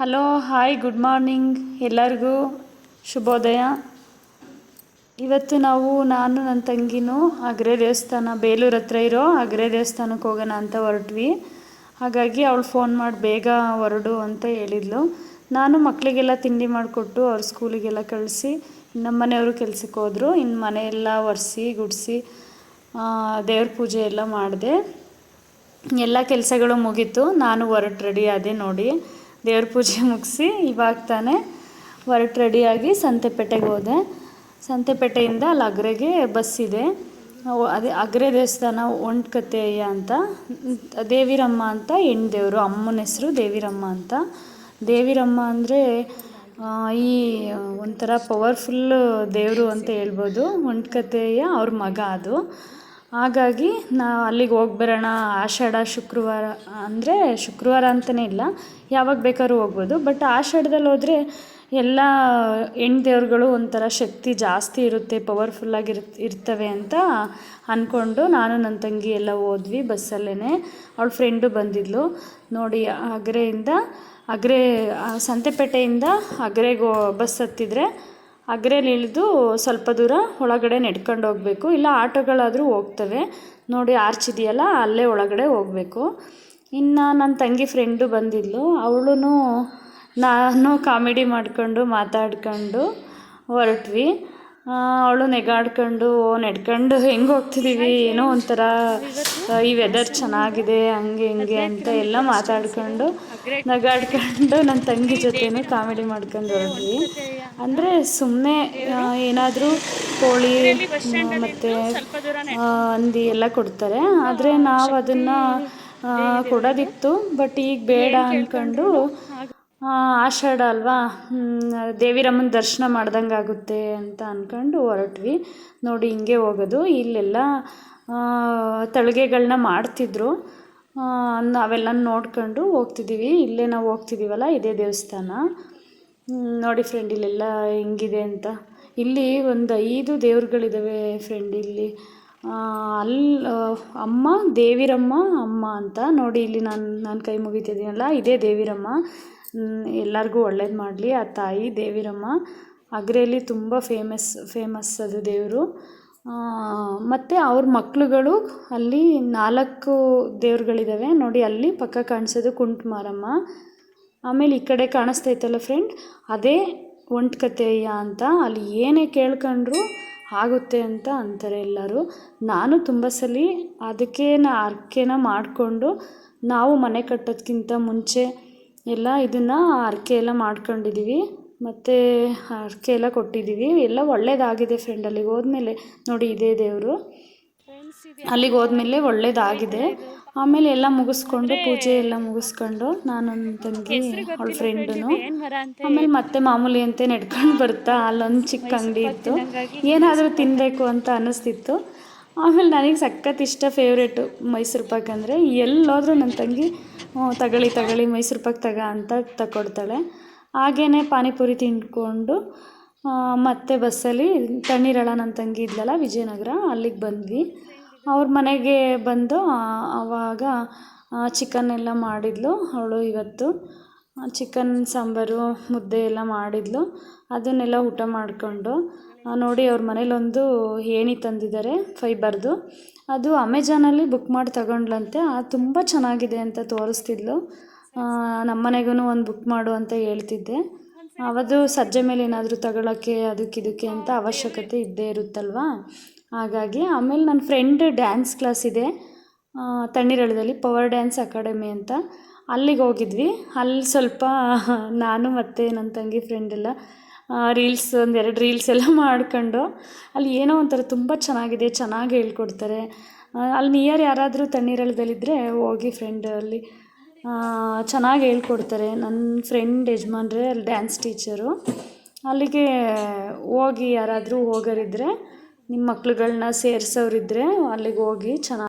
Hello hi good morning ಎಲ್ಲರಿಗೂ ಶುಭೋದಯ. ಇವತ್ತು ನಾವು, ನಾನು ನನ್ನ ತಂಗಿನೂ ಅಗ್ರೆ ದೇವಸ್ಥಾನ, ಬೇಲೂರು ಹತ್ರ ಇರೋ ಅಗ್ರೆ ದೇವಸ್ಥಾನಕ್ಕೆ ಹೋಗೋಣ ಅಂತ ಹೊರಟ್ವಿ. ಹಾಗಾಗಿ ಅವಳು ಫೋನ್ ಮಾಡಿ ಬೇಗ ಹೊರಡು ಅಂತ ಹೇಳಿದ್ಲು. ನಾನು ಮಕ್ಕಳಿಗೆಲ್ಲ ತಿಂಡಿ ಮಾಡಿಕೊಟ್ಟು ಅವ್ರ ಸ್ಕೂಲಿಗೆಲ್ಲ ಕಳಿಸಿ, ನಮ್ಮ ಮನೆಯವರು ಕೆಲಸಕ್ಕೆ ಹೋದರು. ಇನ್ನು ಮನೆಯೆಲ್ಲ ಒರೆಸಿ, ಗುಡಿಸಿ ದೇವ್ರ ಪೂಜೆ ಎಲ್ಲ ಮಾಡಿದೆ. ಎಲ್ಲ ಕೆಲಸಗಳು ಮುಗೀತು. ನಾನು ಹೊರಟು ರೆಡಿ ಅದೇ ನೋಡಿ. ದೇವ್ರ ಪೂಜೆ ಮುಗಿಸಿ ಇವಾಗ ತಾನೇ ಹೊರಟು ರೆಡಿಯಾಗಿ ಸಂತೆಪೇಟೆಗೆ ಹೋದೆ. ಸಂತೆಪೇಟೆಯಿಂದ ಅಲ್ಲಿ ಅಗ್ರೆಗೆ ಬಸ್ ಇದೆ. ಅದೇ ಅಗ್ರೆ ದೇವಸ್ಥಾನ ಒಂಟ್ಕತೆಯ್ಯ ಅಂತ, ದೇವಿರಮ್ಮ ಅಂತ ಹೆಣ್ಣು ದೇವರು ಅಮ್ಮನ ಹೆಸರು ದೇವಿರಮ್ಮ ಅಂತ. ದೇವಿರಮ್ಮ ಅಂದರೆ ಈ ಒಂಥರ ಪವರ್ಫುಲ್ ದೇವರು ಅಂತ ಹೇಳ್ಬೋದು. ಒಂಟ್ಕತೆಯ ಅವ್ರ ಮಗ ಅದು. ಹಾಗಾಗಿ ನಾವು ಅಲ್ಲಿಗೆ ಹೋಗ್ಬರೋಣ, ಆಷಾಢ, ಶುಕ್ರವಾರ, ಅಂದರೆ ಶುಕ್ರವಾರ ಅಂತಲೇ ಇಲ್ಲ, ಯಾವಾಗ ಬೇಕಾದ್ರೂ ಹೋಗ್ಬೋದು. ಬಟ್ ಆಷಾಢದಲ್ಲಿ ಹೋದರೆ ಎಲ್ಲ ಹೆಣ್ಣು ದೇವ್ರುಗಳು ಒಂಥರ ಶಕ್ತಿ ಜಾಸ್ತಿ ಇರುತ್ತೆ ಪವರ್ಫುಲ್ಲಾಗಿ ಇರ್ ಇರ್ತವೆ ಅಂತ ಅಂದ್ಕೊಂಡು ನಾನು ನನ್ನ ತಂಗಿ ಎಲ್ಲ ಹೋದ್ವಿ ಬಸ್ಸಲ್ಲೇ ಅವಳ ಫ್ರೆಂಡು ಬಂದಿದ್ಲು. ನೋಡಿ, ಅಗ್ರೆಯಿಂದ, ಅಗ್ರೆ ಸಂತೆಪೇಟೆಯಿಂದ ಅಗ್ರೆಗೋ ಬಸ್ ಹತ್ತಿದ್ರೆ ಅಗ್ರೆಲಿ ಇಳಿದು ಸ್ವಲ್ಪ ದೂರ ಒಳಗಡೆ ನೆಡ್ಕೊಂಡು ಹೋಗಬೇಕು. ಇಲ್ಲ ಆಟೋಗಳಾದರೂ ಹೋಗ್ತವೆ. ನೋಡಿ ಆರ್ಚ್ ಇದೆಯಲ್ಲ ಅಲ್ಲೇ ಒಳಗಡೆ ಹೋಗಬೇಕು. ಇನ್ನು ನನ್ನ ತಂಗಿ ಫ್ರೆಂಡು ಬಂದಿದ್ಲು. ಅವಳು ನಾನು ಕಾಮಿಡಿ ಮಾಡಿಕೊಂಡು ಮಾತಾಡ್ಕೊಂಡು ಹೊರಟ್ವಿ. ಅವಳು ನೆಗಾಡ್ಕೊಂಡು ನಡ್ಕೊಂಡು ಹೆಂಗೆ ಹೋಗ್ತಿದ್ದೀವಿ ಏನೋ ಒಂಥರ ಈ ವೆದರ್ ಚೆನ್ನಾಗಿದೆ, ಹಂಗೆ ಹಿಂಗೆ ಅಂತ ಎಲ್ಲ ಮಾತಾಡ್ಕೊಂಡು, ನಗಾಡ್ಕೊಂಡು ನನ್ನ ತಂಗಿ ಜೊತೆನೇ ಕಾಮಿಡಿ ಮಾಡ್ಕೊಂಡು ಹೋದ್ವಿ ಅಂದರೆ ಸುಮ್ಮನೆ ಏನಾದರೂ ಕೋಳಿ ಮತ್ತು ಹಂದಿ ಎಲ್ಲ ಕೊಡ್ತಾರೆ. ಆದರೆ ನಾವು ಅದನ್ನು ಕೊಡೋದಿತ್ತು, ಬಟ್ ಈಗ ಬೇಡ ಅಂದ್ಕೊಂಡು ಆಷಾಢ ಅಲ್ವಾ? ದೇವಿರಮ್ಮನ ದರ್ಶನ ಮಾಡ್ದಂಗೆ ಆಗುತ್ತೆ ಅಂತ ಅಂದ್ಕೊಂಡು ಹೊರಟ್ವಿ. ನೋಡಿ, ಹಿಂಗೆ ಹೋಗೋದು. ಇಲ್ಲೆಲ್ಲ ತಳಿಗೆಗಳನ್ನ ಮಾಡ್ತಿದ್ರು. ಅವೆಲ್ಲ ನೋಡ್ಕೊಂಡು ಹೋಗ್ತಿದ್ದೀವಿ. ಇಲ್ಲೇ ನಾವು ಹೋಗ್ತಿದ್ದೀವಲ್ಲ, ಇದೇ ದೇವಸ್ಥಾನ. ನೋಡಿ ಫ್ರೆಂಡ್ ಇಲ್ಲೆಲ್ಲ ಹೆಂಗಿದೆ ಅಂತ. ಇಲ್ಲಿ ಒಂದು ಐದು ದೇವ್ರುಗಳಿದ್ದಾವೆ ಫ್ರೆಂಡ್ ಇಲ್ಲಿ. ಅಲ್ಲಿ ಅಮ್ಮ, ದೇವಿರಮ್ಮ, ಅಮ್ಮ ಅಂತ ನೋಡಿ ಇಲ್ಲಿ ನಾನು ನಾನು ಕೈ ಮುಗಿತಿದ್ದೀನಲ್ಲ, ಇದೇ ದೇವಿರಮ್ಮ. ಎಲ್ಲರಿಗೂ ಒಳ್ಳೇದು ಮಾಡಲಿ, ಆ ತಾಯಿ ದೇವಿರಮ್ಮ. ಅಗ್ರೆಯಲ್ಲಿ ತುಂಬ ಫೇಮಸ್ ಫೇಮಸ್ ಅದು ದೇವರು. ಮತ್ತು ಅವ್ರ ಮಕ್ಕಳುಗಳು ಅಲ್ಲಿ ನಾಲ್ಕು ದೇವ್ರುಗಳಿದ್ದಾವೆ ನೋಡಿ ಅಲ್ಲಿ ಪಕ್ಕ ಕಾಣಿಸೋದು ಕುಂಟು ಮಾರಮ್ಮ ಆಮೇಲೆ ಈ ಕಡೆ ಕಾಣಿಸ್ತೈತಲ್ಲ ಫ್ರೆಂಡ್ ಅದೇ ಒಂಟ್ಕತೆಯ್ಯ ಅಂತ. ಅಲ್ಲಿ ಏನೇ ಕೇಳ್ಕೊಂಡ್ರು ಆಗುತ್ತೆ ಅಂತ ಅಂತಾರೆ ಎಲ್ಲರೂ. ನಾನು ತುಂಬ ಸಲ ಅದಕ್ಕೆ ಹರ್ಕೆನ ಮಾಡಿಕೊಂಡು ನಾವು ಮನೆ ಕಟ್ಟೋದಕ್ಕಿಂತ ಮುಂಚೆ ಎಲ್ಲ ಇದನ್ನು ಹರ್ಕೆ ಎಲ್ಲ ಮಾಡ್ಕೊಂಡಿದ್ದೀವಿ ಮತ್ತು ಹರಕೆ ಎಲ್ಲ ಕೊಟ್ಟಿದ್ದೀವಿ ಎಲ್ಲ ಒಳ್ಳೇದಾಗಿದೆ ಫ್ರೆಂಡ್ ಅಲ್ಲಿಗೆ ಹೋದ್ಮೇಲೆ. ನೋಡಿ ಇದೇ ದೇವರು. ಅಲ್ಲಿಗೆ ಹೋದ್ಮೇಲೆ ಒಳ್ಳೇದಾಗಿದೆ. ಆಮೇಲೆ ಎಲ್ಲ ಮುಗಿಸ್ಕೊಂಡು ಪೂಜೆ ಎಲ್ಲ ಮುಗಿಸ್ಕೊಂಡು ನಾನು ನನ್ನ ತಂಗಿ ಅವಳ ಫ್ರೆಂಡುನು ಆಮೇಲೆ ಮತ್ತೆ ಮಾಮೂಲಿ ಅಂತ ನಡ್ಕೊಂಡು ಬರ್ತಾ ಅಲ್ಲೊಂದು ಚಿಕ್ಕ ಅಂಗಡಿ ಇತ್ತು. ಏನಾದರೂ ತಿನ್ನಬೇಕು ಅಂತ ಅನ್ನಿಸ್ತಿತ್ತು ಆಮೇಲೆ ನನಗೆ ಸಖತ್ ಇಷ್ಟ ಫೇವ್ರೇಟು ಮೈಸೂರು ಪಾಕ್ ಅಂದರೆ ಎಲ್ಲೋದ್ರೂ ನನ್ನ ತಂಗಿ ತಗೊಳ್ಳಿ ತಗೊಳ್ಳಿ ಮೈಸೂರು ಪಾಕ್ ತಗ ಅಂತ ತಗೊಡ್ತಾಳೆ ಹಾಗೇ ಪಾನಿಪುರಿ ತಿಂದ್ಕೊಂಡು ಮತ್ತೆ ಬಸ್ಸಲ್ಲಿ ತಣ್ಣೀರಳ ನನ್ನ ತಂಗಿ ಇದ್ಲಲ್ಲ ವಿಜಯನಗರ ಅಲ್ಲಿಗೆ ಬಂದ್ವಿ. ಅವ್ರ ಮನೆಗೆ ಬಂದು ಆವಾಗ ಚಿಕನ್ ಎಲ್ಲ ಮಾಡಿದ್ಲು ಅವಳು ಇವತ್ತು. ಚಿಕನ್ ಸಾಂಬಾರು, ಮುದ್ದೆ ಎಲ್ಲ ಮಾಡಿದ್ಲು. ಅದನ್ನೆಲ್ಲ ಊಟ ಮಾಡಿಕೊಂಡು ನೋಡಿ ಅವ್ರ ಮನೇಲೊಂದು ಏಣಿ ತಂದಿದ್ದಾರೆ ಫೈಬರ್ದು ಅದು ಅಮೆಜಾನಲ್ಲಿ ಬುಕ್ ಮಾಡಿ ತಗೊಂಡ್ಲಂತೆ ಅದು ತುಂಬ ಚೆನ್ನಾಗಿದೆ ಅಂತ ತೋರಿಸ್ತಿದ್ಲು. ನಮ್ಮ ಮನೆಗೂ ಒಂದು ಬುಕ್ ಮಾಡು ಅಂತ ಹೇಳ್ತಿದ್ದೆ. ಅವದು ಸಜ್ಜೆ ಮೇಲೆ ಏನಾದರೂ ತಗೊಳ್ಳೋಕ್ಕೆ ಅದಕ್ಕೆ ಇದಕ್ಕೆ ಅಂತ ಅವಶ್ಯಕತೆ ಇದ್ದೇ ಇರುತ್ತಲ್ವಾ? ಹಾಗಾಗಿ ಆಮೇಲೆ ನನ್ನ ಫ್ರೆಂಡ್ ಡ್ಯಾನ್ಸ್ ಕ್ಲಾಸ್ ಇದೆ ತಣ್ಣೀರಳದಲ್ಲಿ ಪವರ್ ಡ್ಯಾನ್ಸ್ ಅಕಾಡೆಮಿ ಅಂತ. ಅಲ್ಲಿಗೆ ಹೋಗಿದ್ವಿ. ಅಲ್ಲಿ ಸ್ವಲ್ಪ ನಾನು ಮತ್ತು ನನ್ನ ತಂಗಿ ಫ್ರೆಂಡ್ ಎಲ್ಲ ರೀಲ್ಸ್ ಒಂದೆರಡು ರೀಲ್ಸ್ ಎಲ್ಲ ಮಾಡ್ಕೊಂಡು ಅಲ್ಲಿ ಏನೋ ಒಂಥರ ತುಂಬ ಚೆನ್ನಾಗಿದೆ, ಚೆನ್ನಾಗಿ ಹೇಳ್ಕೊಡ್ತಾರೆ. ಅಲ್ಲಿ ನಿಯರ್ ಯಾರಾದರೂ ತಣ್ಣೀರಳದಲ್ಲಿದ್ದರೆ ಹೋಗಿ ಫ್ರೆಂಡ್ ಅಲ್ಲಿ ಚೆನ್ನಾಗಿ ಹೇಳ್ಕೊಡ್ತಾರೆ. ನನ್ನ ಫ್ರೆಂಡ್ ಯಜಮಾನ್ರೆ, ಅಲ್ಲಿ ಡ್ಯಾನ್ಸ್ ಟೀಚರು ಅಲ್ಲಿಗೆ ಹೋಗಿ ಯಾರಾದರೂ ಹೋಗೋರಿದ್ದರೆ ನಿಮ್ಮ ಮಕ್ಳುಗಳ್ನ ಸೇರ್ಸೋರಿದ್ರೆ ಅಲ್ಲಿಗೆ ಹೋಗಿ ಚೆನ್ನಾಗಿ